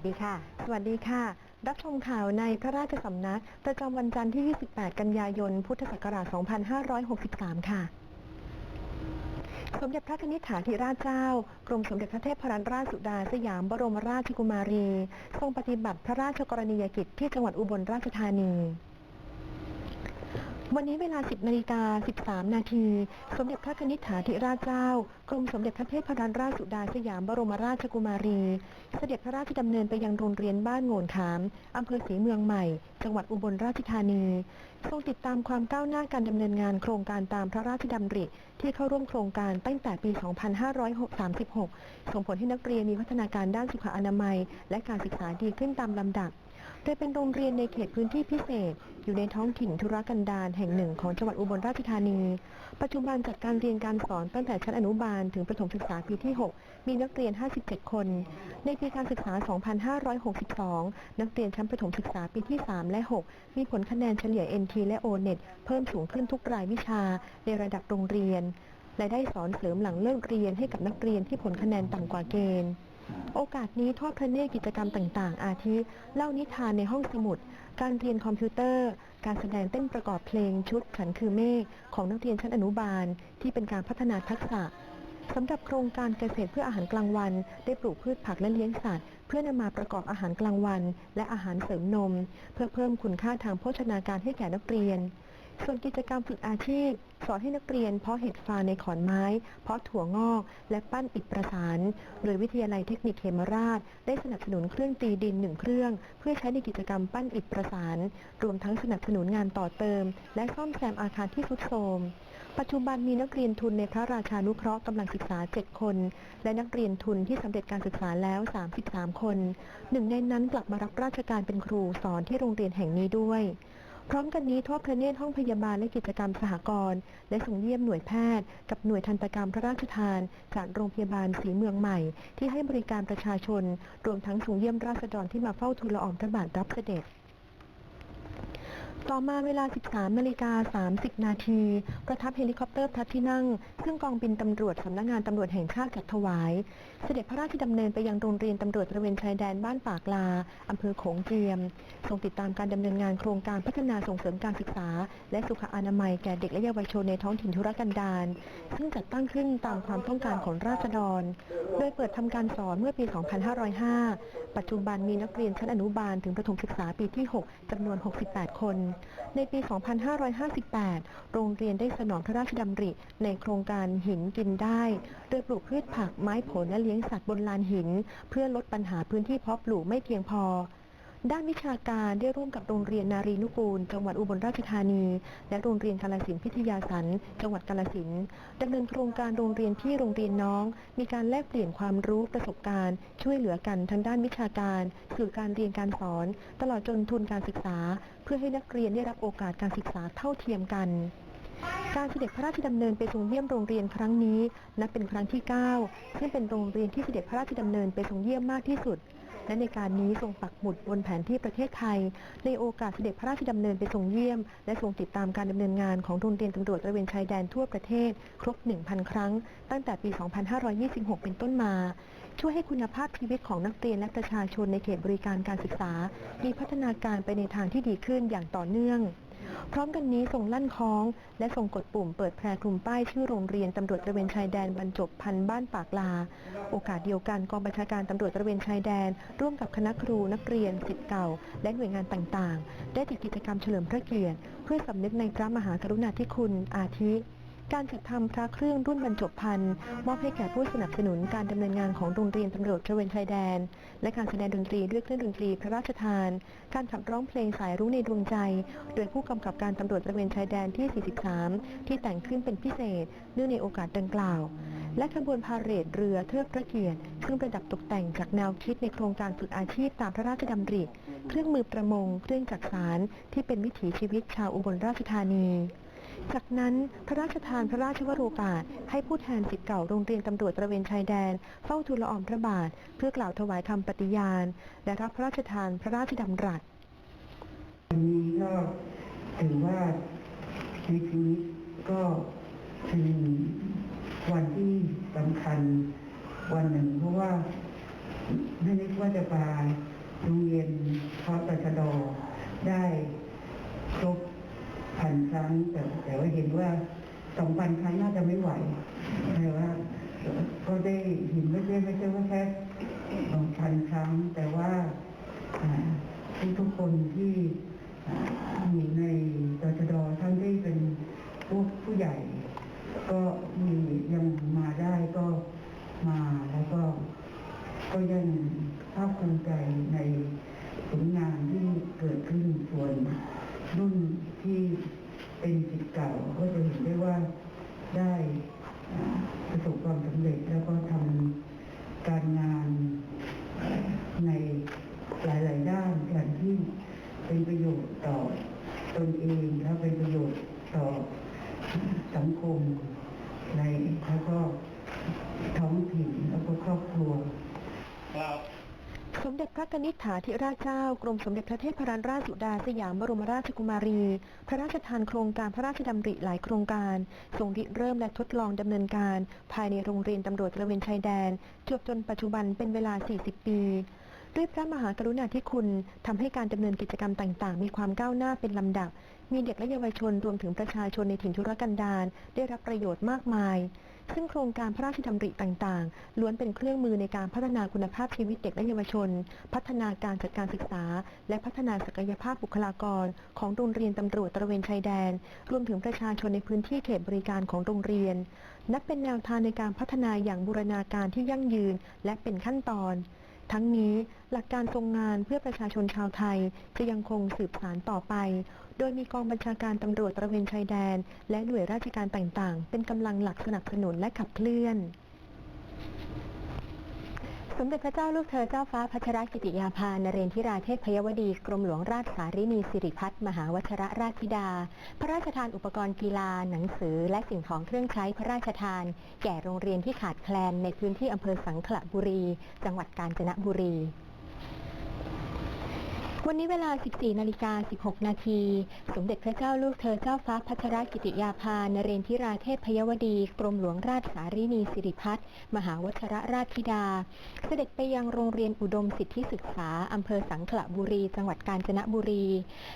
สดีค่ะ สวัสดีค่ะ รับชมข่าวในพระราชสำนัก ประจำวันจันทร์ที่ 28 กันยายน พุทธศักราช 2563 ค่ะสมเด็จพระนิธิถาธิราชเจ้า กรมสมเด็จพระเทพรัตนราชสุดาสยามบรมราชกุมารี ทรงปฏิบัติพระราชกรณียกิจที่จังหวัดอุบลราชธานี วันนี้เวลา 10นาฬิกา13 นาที สมเด็จพระนิธิถาธิราชเจ้า กรมสมเด็จพระเทพรัตนราชสุดาสยามบรมราชกุมารี เสด็จพระราชดำเนินไปยังโรงเรียนบ้านโงนขามอำเภอศรีเมืองใหม่ จังหวัดอุบลราชธานี ทรงติดตามความก้าวหน้าการดำเนินงานโครงการตามพระราชดำริ ที่เข้าร่วมโครงการตั้งแต่ปี 2536 ส่งผลให้นักเรียนมีพัฒนาการด้านสุขอนามัย และการศึกษาดีขึ้นตามลำดับ โดยเป็นโรงเรียนในเขตพื้นที่พิเศษ อยู่ในท้องถิ่นธุรกันดารแห่งหนึ่งของจังหวัดอุบลราชธานี ปัจจุบันจัดการเรียนการสอนตั้งแต่ชั้นอนุบาลถึงประถมศึกษาปีที่ 6 มีนักเรียน 57 คน ในปีการศึกษา 2562 นักเรียนชั้นประถมศึกษาปีที่ 3 และ 6 มีผลคะแนนเฉลี่ย NT และ O-NET เพิ่มสูงขึ้นทุกรายวิชาในระดับโรงเรียนและได้สอนเสริมหลังเลิกเรียนให้กับนักเรียนที่ผลคะแนนต่ำกว่าเกณฑ์ โอกาสนี้ทอดพระเนตรกิจกรรมต่างๆ อาทิ เล่านิทานในห้องสมุด การเรียนคอมพิวเตอร์ การแสดงเต้นประกอบเพลงชุดฉันคือเมฆของนักเรียนชั้นอนุบาล ที่เป็นการพัฒนาทักษะสำหรับโครงการเกษตรเพื่ออาหารกลางวัน ได้ปลูกพืชผักและเลี้ยงสัตว์ เพื่อนำมาประกอบอาหารกลางวัน และอาหารเสริมนม เพื่อเพิ่มคุณค่าทางโภชนาการให้แก่นักเรียน ส่วนกิจกรรมฝึกอาชีพ สอนให้นักเรียนเพาะเห็ดฟางในขอนไม้ เพาะถั่วงอก และปั้นอิฐประสาน โดยวิทยาลัยเทคนิคเขมราช ได้สนับสนุนเครื่องตีดินหนึ่งเครื่อง เพื่อใช้ในกิจกรรมปั้นอิฐประสาน รวมทั้งสนับสนุนงานต่อเติม และซ่อมแซมอาคารที่ทรุดโทรมปัจจุบันมีนักเรียนทุนในพระราชานุเคราะห์กำลังศึกษา 7 คน และนักเรียนทุนที่สำเร็จการศึกษาแล้ว 33 คน หนึ่งในนั้นกลับมารับราชการเป็นครูสอนที่โรงเรียนแห่งนี้ด้วย พร้อมกันนี้ทอดพระเนตรห้องพยาบาลและกิจกรรมสหกรณ์และส่งเยี่ยมหน่วยแพทย์ กับหน่วยทันตกรรมพระราชทาน จากโรงพยาบาลศรีเมืองใหม่ ที่ให้บริการประชาชน รวมทั้งส่งเยี่ยมราษฎรที่มาเฝ้าทูลละอองพระบาทรับเสด็จ ต่อมาเวลา 13นาฬิกา30 นาที ประทับเฮลิคอปเตอร์พระที่นั่ง ซึ่งกองบินตำรวจสำนักงานตำรวจแห่งชาติจัดถวาย เสด็จพระราชดำเนินไปยังโรงเรียนตำรวจตระเวนชายแดนบ้านปากลาอำเภอโขงเจียม ทรงติดตามการดำเนินงานโครงการพัฒนาส่งเสริมการศึกษา และสุขอนามัยแก่เด็กและเยาวชนในท้องถิ่นธุรกันดารซึ่งจัดตั้งขึ้นตามความต้องการของราษฎร โดยเปิดทำการสอนเมื่อปี 2505 ปัจจุบันมีนักเรียนชั้นอนุบาลถึงประถมศึกษาปีที่ 6จำนวน 68 คนในปี 2558 โรงเรียนได้สนองพระราชดำริ ในโครงการหินกินได้ โดยปลูกพืชผักไม้ผลและเลี้ยงสัตว์บนลานหิน เพื่อลดปัญหาพื้นที่เพาะปลูกไม่เพียงพอ ด้านวิชาการได้ร่วมกับโรงเรียนนารีนุกูล จังหวัดอุบลราชธานี และโรงเรียนกาลสินพิทยาสัน จังหวัดกาลสินดำเนินโครงการโรงเรียนที่โรงเรียนน้อง มีการแลกเปลี่ยนความรู้ประสบการณ์ ช่วยเหลือกันทั้งด้านวิชาการสื่อการเรียนการสอน ตลอดจนทุนการศึกษา เพื่อให้นักเรียนได้รับโอกาสการศึกษาเท่าเทียมกันการเสด็จพระราชดำเนินไปทรงเยี่ยมโรงเรียนครั้งนี้ นับเป็นครั้งที่ 9 ซึ่งเป็นโรงเรียนที่เสด็จพระราชดำเนินไปทรงเยี่ยมมากที่สุด และในการนี้ทรงปักหมุดบนแผนที่ประเทศไทย ในโอกาสเสด็จพระราชดำเนินไปทรงเยี่ยม และทรงติดตามการดำเนินงานของโรงเรียนตำรวจตระเวนชายแดนทั่วประเทศ ครบ 1,000 ครั้ง ตั้งแต่ปี 2526 เป็นต้นมา ช่วยให้คุณภาพชีวิตของนักเรียนและประชาชนในเขตบริการการศึกษา มีพัฒนาการไปในทางที่ดีขึ้นอย่างต่อเนื่อง พร้อมกันนี้ส่งลั่นคล้อง และส่งกดปุ่มเปิดแพรคลุมป้ายชื่อโรงเรียนตำรวจตระเวนชายแดนบรรจบพันบ้านปากลา โอกาสเดียวกันกองบัญชาการตำรวจตระเวนชายแดน ร่วมกับคณะครูนักเรียนศิษย์เก่า และหน่วยงานต่างๆ ได้จัดกิจกรรมเฉลิมพระเกียรติ เพื่อสำนึกในพระมหากรุณาธิคุณอาทิ การจัดทำพระเครื่องรุ่นบรรจบพันธ์มอบให้แก่ผู้สนับสนุนการดำเนินงานของโรงเรียนตำรวจตระเวนชายแดน และการแสดงดนตรีด้วยเครื่องดนตรีพระราชทาน การขับร้องเพลงสายรุ้งในดวงใจ โดยผู้กำกับการตำรวจตระเวนชายแดนที่ 43 ที่แต่งขึ้นเป็นพิเศษ เนื่องในโอกาสดังกล่าว และขบวนพาเหรดเรือเทิดพระเกียรติซึ่งประดับตกแต่งจากแนวคิดในโครงการฝึกอาชีพตามพระราชดำริ เครื่องมือประมงเครื่องจักสารที่เป็นวิถีชีวิตชาวอุบลราชธานี จากนั้นพระราชทานพระราชวโรกาสให้ผู้แทนสิทธิเก่าโรงเรียนตำรวจตระเวนชายแดน เฝ้าทูลละอองพระบาท เพื่อกล่าวถวายคำปฏิญาณ และรับพระราชทานพระราชดำรัสวันนี้ก็ถือว่าในชีวิตก็คือวันที่สำคัญวันหนึ่ง เพราะว่าไม่นึกว่าจะมาโรงเรียนพระตชดได้ครบ พันครั้ง แต่แต่ว่าเห็นว่าสองพันครั้งน่าจะไม่ไหวแต่ว่าก็ได้เห็นไม่ใช่ไม่ใช่ว่าแค่สองพันครั้ง แต่ว่าทุกทุกคนที่อยู่ในตชดทั้งที่เป็นพวกผู้ใหญ่ ก็มียังมาได้ก็มาแล้วก็ ก็ยังภาคภูมิใจในผลงานที่เกิด รุ่นที่เป็นสิทธิ์เก่าก็จะเห็นได้ว่าได้ประสบความสำเร็จแล้วก็ทำการงานในหลาย ๆ ด้านอย่างที่เป็นประโยชน์ต่อตนเองแล้วเป็นประโยชน์ต่อสังคมในแล้วก็ท้องถิ่นแล้วก็ครอบครัว สมเด็จพระกนิษฐาธิราชเจ้ากรมสมเด็จพระเทพรัตนราชสุดาสยามบรมราชกุมารี พระราชทานโครงการพระราชดำริหลายโครงการทรงริเริ่มและทดลองดำเนินการ ภายในโรงเรียนตำรวจตระเวนชายแดนจบจนปัจจุบันเป็นเวลา 40 ปี ด้วยพระมหากรุณาธิคุณทำให้การดำเนินกิจกรรมต่าง ๆ มีความก้าวหน้าเป็นลำดับ มีเด็กและเยาวชนรวมถึงประชาชนในถิ่นธุรกันดารได้รับประโยชน์มากมาย ซึ่งโครงการพระราชดำริต่างๆ ล้วนเป็นเครื่องมือในการพัฒนาคุณภาพชีวิตเด็กและเยาวชน พัฒนาการจัดการศึกษา และพัฒนาศักยภาพบุคลากร ของโรงเรียนตำรวจตระเวนชายแดน รวมถึงประชาชนในพื้นที่เขตบริการของโรงเรียน นับเป็นแนวทางในการพัฒนาอย่างบูรณาการที่ยั่งยืน และเป็นขั้นตอนทั้งนี้หลักการทรงงานเพื่อประชาชนชาวไทยจะยังคงสืบสานต่อไป โดยมีกองบัญชาการตำรวจตระเวนชายแดน และหน่วยราชการต่างๆ เป็นกำลังหลักสนับสนุนและขับเคลื่อนสมเด็จพระเจ้าลูกเธอเจ้าฟ้าพัชรกิติยาภานเรนทิราเทพพยวดี กรมหลวงราชสารินีสิริพัฒน์มหาวชรราชธิดา พระราชทานอุปกรณ์กีฬา หนังสือ และสิ่งของเครื่องใช้พระราชทาน แก่โรงเรียนที่ขาดแคลนในพื้นที่อำเภอสังขละบุรี จังหวัดกาญจนบุรี วันนี้เวลา 14 นาฬิกา 16 นาที สมเด็จพระเจ้าลูกเธอเจ้าฟ้าพัชรกิติยาภานเรนทิราเทพพยวดี กรมหลวงราชสารินีสิริพัฒน์มหาวัชรราชธิดา เสด็จไปยังโรงเรียนอุดมสิทธิศึกษา อำเภอสังขละบุรี จังหวัดกาญจนบุรี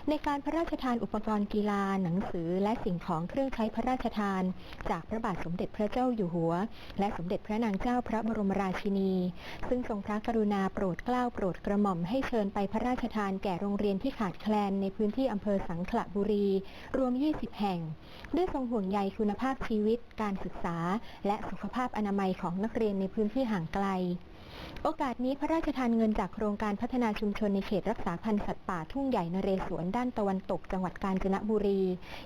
ในการพระราชทานอุปกรณ์กีฬา หนังสือ และสิ่งของเครื่องใช้พระราชทาน จากพระบาทสมเด็จพระเจ้าอยู่หัว และสมเด็จพระนางเจ้าพระบรมราชินี ซึ่งทรงพระกรุณาโปรดเกล้าโปรดกระหม่อมให้เชิญไปพระราชทานแก่โรงเรียนที่ขาดแคลนในพื้นที่อำเภอสังขละบุรี รวม 20 แห่ง ด้วยทรงห่วงใยคุณภาพชีวิต การศึกษา และสุขภาพอนามัยของนักเรียนในพื้นที่ห่างไกล โอกาสนี้พระราชทานเงินจากโครงการพัฒนาชุมชนในเขตรักษาพันธุ์สัตว์ป่าทุ่งใหญ่นเรศวรด้านตะวันตกจังหวัดกาญจนบุรี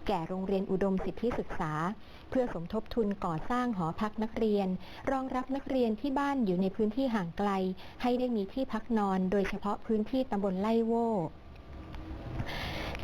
แก่โรงเรียนอุดมสิทธิศึกษา เพื่อสมทบทุนก่อสร้างหอพักนักเรียน รองรับนักเรียนที่บ้านอยู่ในพื้นที่ห่างไกล ให้ได้มีที่พักนอน โดยเฉพาะพื้นที่ตำบลไล่โว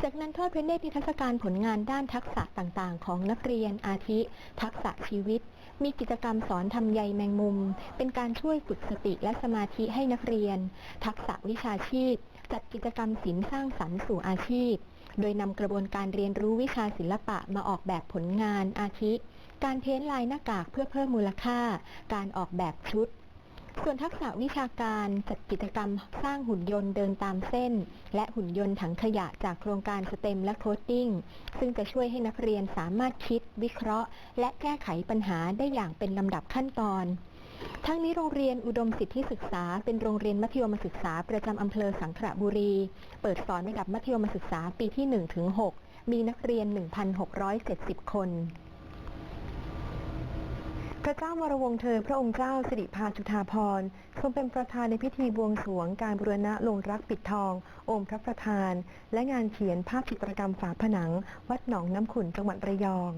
จากนั้นทอดพระเนตรนิทรรศการผลงานด้านทักษะต่างๆ ของนักเรียนอาทิ ทักษะชีวิต มีกิจกรรมสอนทำใยแมงมุม เป็นการช่วยฝึกสติและสมาธิให้นักเรียน ทักษะวิชาชีพ จัดกิจกรรมศิลป์สร้างสรรค์สู่อาชีพ โดยนำกระบวนการเรียนรู้วิชาศิลปะมาออกแบบผลงานอาทิ การเพ้นลายหน้ากากเพื่อเพิ่มมูลค่า การออกแบบชุด ส่วนทักษะวิชาการจัดกิจกรรมสร้างหุ่นยนต์เดินตามเส้น และหุ่นยนต์ถังขยะจากโครงการสเต็มและโคดดิ้งซึ่งจะช่วยให้นักเรียนสามารถคิด วิเคราะห์ และแก้ไขปัญหาได้อย่างเป็นลำดับขั้นตอน ทั้งนี้โรงเรียนอุดมสิทธิศึกษา เป็นโรงเรียนมัธยมศึกษาประจำอำเภอสังขละบุรี เปิดสอนระดับมัธยมศึกษาปีที่1ถึง6มีนักเรียน 1,670 คน พระเจ้าวรวงเธอ พระองค์เจ้าสิริพาจุฑาภรทรงเป็นประธานในพิธีบวงสรวงการบูรณะลงรักปิดทอง องค์พระประธาน และงานเขียนภาพจิตรกรรมฝาผนัง วัดหนองน้ำขุนจังหวัดระยอง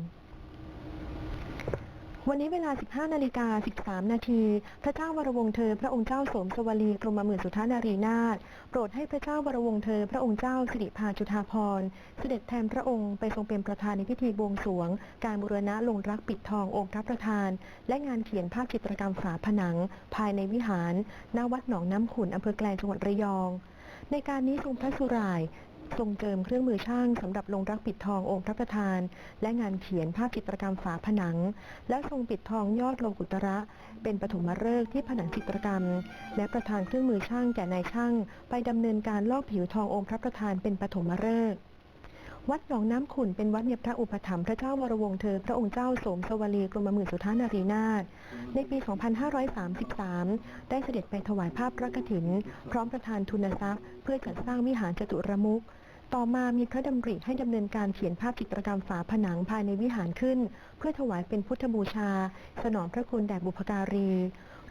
วันนี้เวลา 15 นาฬิกา 13 นาที พระเจ้าวรวงศ์เธอ พระองค์เจ้าสมสวลีกรมหมื่นสุทานารีนาถโปรดให้พระเจ้าวรวงศ์เธอ พระองค์เจ้าสิริพาจุฑาภรณ์เสด็จแทนพระองค์ไปทรงเป็นประธานในพิธีบวงสรวง การบูรณะลงรักปิดทององค์พระประธาน และงานเขียนภาพจิตรกรรมฝาผนัง ภายในวิหารณวัดหนองน้ำขุนอำเภอแกลงจังหวัดระยอง ในการนี้ทรงพระสุราย ทรงเจิมเครื่องมือช่างสำหรับลงรักปิดทององค์พระประธาน และงานเขียนภาพจิตรกรรมฝาผนัง และทรงปิดทองยอดโลกุตระ เป็นปฐมฤกษ์ที่ผนังจิตรกรรม และประธานเครื่องมือช่างแก่นายช่าง ไปดำเนินการลอกผิวทององค์พระประธานเป็นปฐมฤกษ์ วัดหนองน้ำขุ่นเป็นวัดในพระอุปถัมภ์พระเจ้าวรวงเธอ พระองค์เจ้าโสมสวลีกรมหมื่นสุทานารีนาถในปี 2533 ได้เสด็จไปถวายภาพพระกฐิน พร้อมประธานทุนทรัพย์ เพื่อจัดสร้างวิหารจตุรมุขต่อมามีพระดำริให้ดำเนินการเขียนภาพจิตรกรรมฝาผนังภายในวิหารขึ้น เพื่อถวายเป็นพุทธบูชา สนองพระคุณแด่บุพการี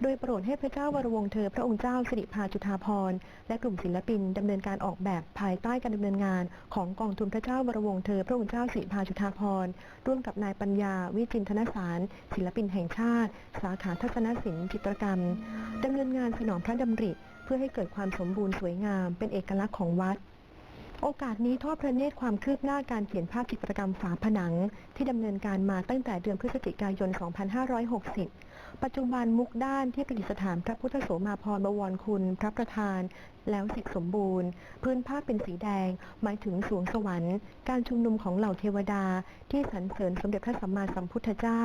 โดยโปรดให้พระเจ้าวรวงเธอพระองค์เจ้าสิริพาจุฑาภรณ์และกลุ่มศิลปินดำเนินการออกแบบภายใต้การดำเนินงาน ของกองทุนพระเจ้าวรวงเธอพระองค์เจ้าสิริพาจุฑาภรณ์ร่วมกับนายปัญญา วิจินทนสาร ศิลปินแห่งชาติ สาขาทัศนศิลป์จิตรกรรมดำเนินงานสนองพระดำริ เพื่อให้เกิดความสมบูรณ์สวยงาม เป็นเอกลักษณ์ของวัดโอกาสนี้ทอดพระเนตรความคืบหน้าการเขียนภาพจิตรกรรมฝาผนัง ที่ดำเนินการมาตั้งแต่เดือนพฤศจิกายน 2560 ปัจจุบันมุกด้านที่ประดิษฐานพระพุทธโสมาพรบวรคุณ พระประธาน แล้วเสร็จสมบูรณ์ พื้นผ้าเป็นสีแดง หมายถึงสวงสวรรค์ การชุมนุมของเหล่าเทวดา ที่สรรเสริญสมเด็จพระสัมมาสัมพุทธเจ้า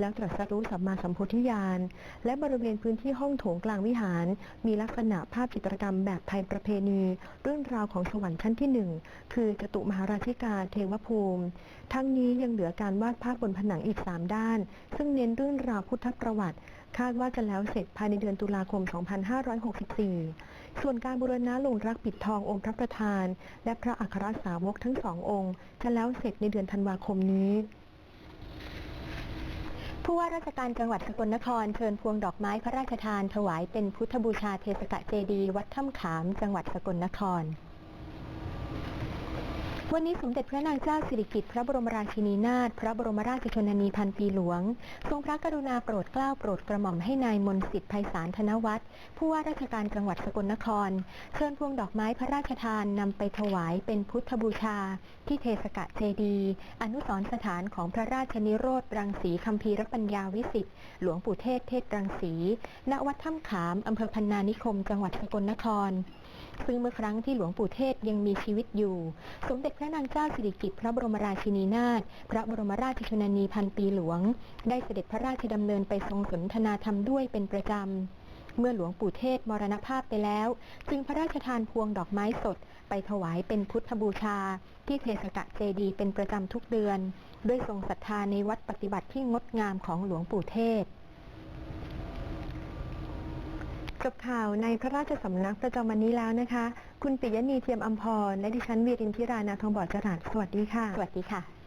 แล้วตรัสรู้สัมมาสัมโพธิญาณ และบริเวณพื้นที่ห้องโถงกลางวิหาร มีลักษณะภาพจิตรกรรมแบบไทยประเพณี เรื่องราวของสวรรค์ชั้นที่หนึ่งคือจตุมหาราชิกาเทวภูมิ ทั้งนี้ยังเหลือการวาดภาพบนผนังอีก 3 ด้าน ซึ่งเน้นเรื่องราวพุทธประวัติ คาดว่าจะแล้วเสร็จภายในเดือนตุลาคม 2564 ส่วนการบูรณะลงรักปิดทององค์พระประธาน และพระอัครสาวกทั้งสององค์ จะแล้วเสร็จในเดือนธันวาคมนี้ผู้ว่าราชการจังหวัดสกลนครเชิญพวงดอกไม้พระราชทานถวายเป็นพุทธบูชาเทศกะเจดี วัดถ้ำขาม จังหวัดสกลนคร วันนี้สมเด็จพระนางเจ้าสิริกิติ์พระบรมราชินีนาถพระบรมราชชนนีพันปีหลวง ทรงพระกรุณาโปรดเกล้าโปรดกระหม่อมให้นายมนสิทธิ์ไพศาลธนวัฒน์ผู้ว่าราชการจังหวัดสกลนคร เชิญพวงดอกไม้พระราชทานนำไปถวายเป็นพุทธบูชา ที่เทศกะเจดี อนุสรสถานของพระราชนิโรธรังสีคัมภีรปัญญาวิสิทธิ์หลวงปู่เทศเทศรังสีณวัดถ้ำขามอำเภอพันนานิคม จังหวัดสกลนคร ซึ่งเมื่อครั้งที่หลวงปู่เทศยังมีชีวิตอยู่ สมเด็จพระนางเจ้าสิริกิติ์พระบรมราชินีนาถพระบรมราชชนนีพันปีหลวง ได้เสด็จพระราชดำเนินไปทรงสนทนาธรรมด้วยเป็นประจำเมื่อหลวงปู่เทศมรณภาพไปแล้ว จึงพระราชทานพวงดอกไม้สด ไปถวายเป็นพุทธบูชา ที่เทศกะเจดีเป็นประจำทุกเดือน ด้วยทรงศรัทธาในวัดปฏิบัติที่งดงามของหลวงปู่เทศ จบข่าวในพระราชสำนักประจำวันนี้แล้วนะคะ คุณปิยณีเทียมอัมพรและดิฉันวีรินทิรานาทองบอดจรัสสวัสดีค่ะ สวัสดีค่ะ